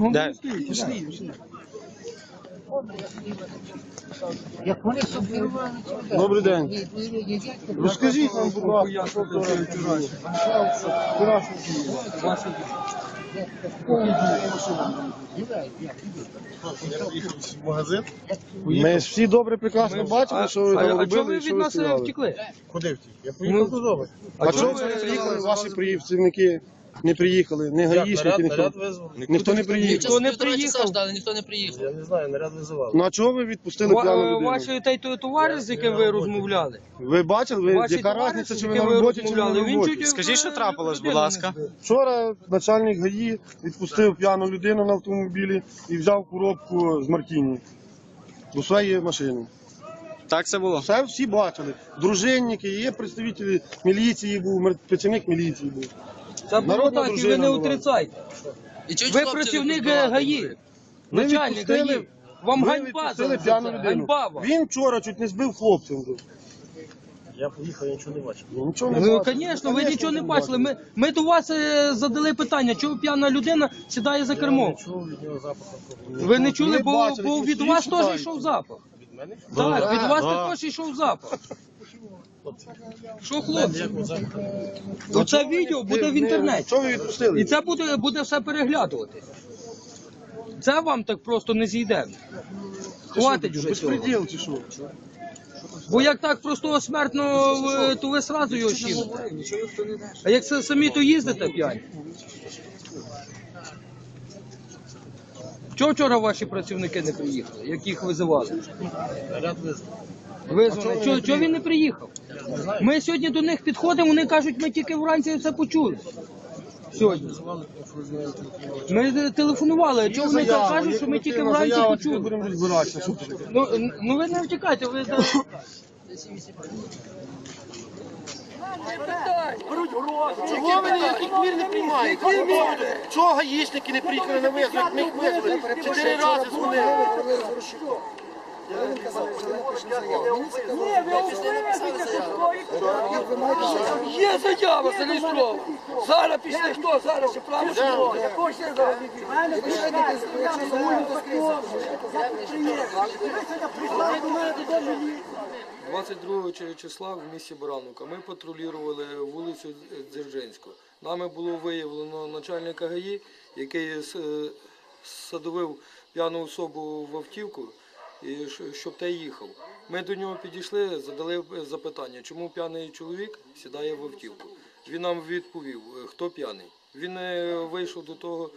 Де? Як вони собі Добрий день. Розкажіть нам, будь ласка, що вчора було. Вчорашній в магазин. Ми ж всі добре прекрасно бачили, що ви там а чого робили ви і що від ви нас е, втекли? Куди втік? Я поїхав додому. А чого ви- приїхали, ваші працівники не приїхали, не гаїшники, наряд, ніхто? наряд визвав? Ніхто не приїхав. Ніхто не приїхав. ждали, ніхто не приїхав. Я не знаю, наряд визивав. Ну а чого ви відпустили Ва- п'яну людину? Ваші та й той товариш, з яким ви розмовляли? Ви бачили, ви, Ваші яка товариші, різниця, чи ви яким на роботі, чи ви розмовляли, на він роботі? чуть, Скажіть, що трапилось, будь ласка. Вчора начальник ГАІ відпустив п'яну людину на автомобілі і взяв коробку з Мартіні до своєї машини. Так це було. Все всі бачили. Дружинники, є представники міліції був, мер- працівник міліції був. Це було Народна так, і ви дружина не була. отрицайте. І Ви працівник відбивали. ГАІ. Начальник відпустили- ГАІ. Вам ганьба відпустили за це. п'яну людину. Ганьба вам. Він вчора чуть не збив хлопців. Я поїхав, я нічого не бачив. Я нічого не Ну, бачив. звісно, ви Конечно, нічого не не бачили. Ми, ми до вас е, задали питання, чого п'яна людина сідає за Я кермо. не чув від нього запаху. Ви не чули, бо, бачили, бо від вас теж йшов запах. Від мене? Так, від вас також йшов запах. Що, хлопці? Оце відео буде в інтернеті. Чого ви відпустили? І це буде, буде все переглядувати. Це вам так просто не зійде. Хватить вже цього. Безпреділ чи що? Бо як так просто смертно, е, то ви сразу його чините. А як це самі то їздите п'яні? Чого вчора ваші працівники не приїхали, яких визивали? Наряд визвав. Визвали. Чого, чого він не приїхав? Ми сьогодні до них підходимо, вони кажуть, ми тільки вранці це почули. Сьогодні. Ми телефонували, чого вони так кажуть, що ми тільки вранці почули? Будемо розбиратися. Що це таке? Ну, н- ну ви не втікайте, ви да- Чого ви ніяких мір не приймаєте? Чого гаїшники не приїхали на визволь? Ми їх визвали. Чотири рази дзвонили. Є заява зареєстрована. Зараз пішли хто? Зараз ще право? Якого ще? 22 чи- числа в місті Барановка ми патрулювали вулицю Дзержинську. Нами було виявлено начальника ГАІ, який е, садовив п'яну особу в автівку, і щоб той їхав. Ми до нього підійшли, задали запитання, чому п'яний чоловік сідає в автівку. Він нам відповів, е, хто п'яний. Він е, вийшов до того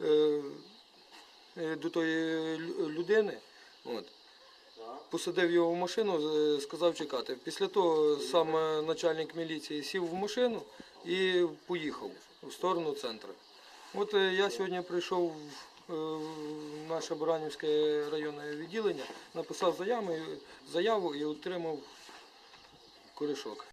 е, е, до тої людини. От, посадив його в машину, сказав чекати. Після того сам е, начальник міліції сів в машину і поїхав в сторону центру. От е, я сьогодні прийшов е, в наше Баранівське районне відділення, написав заяву, заяву і отримав корішок.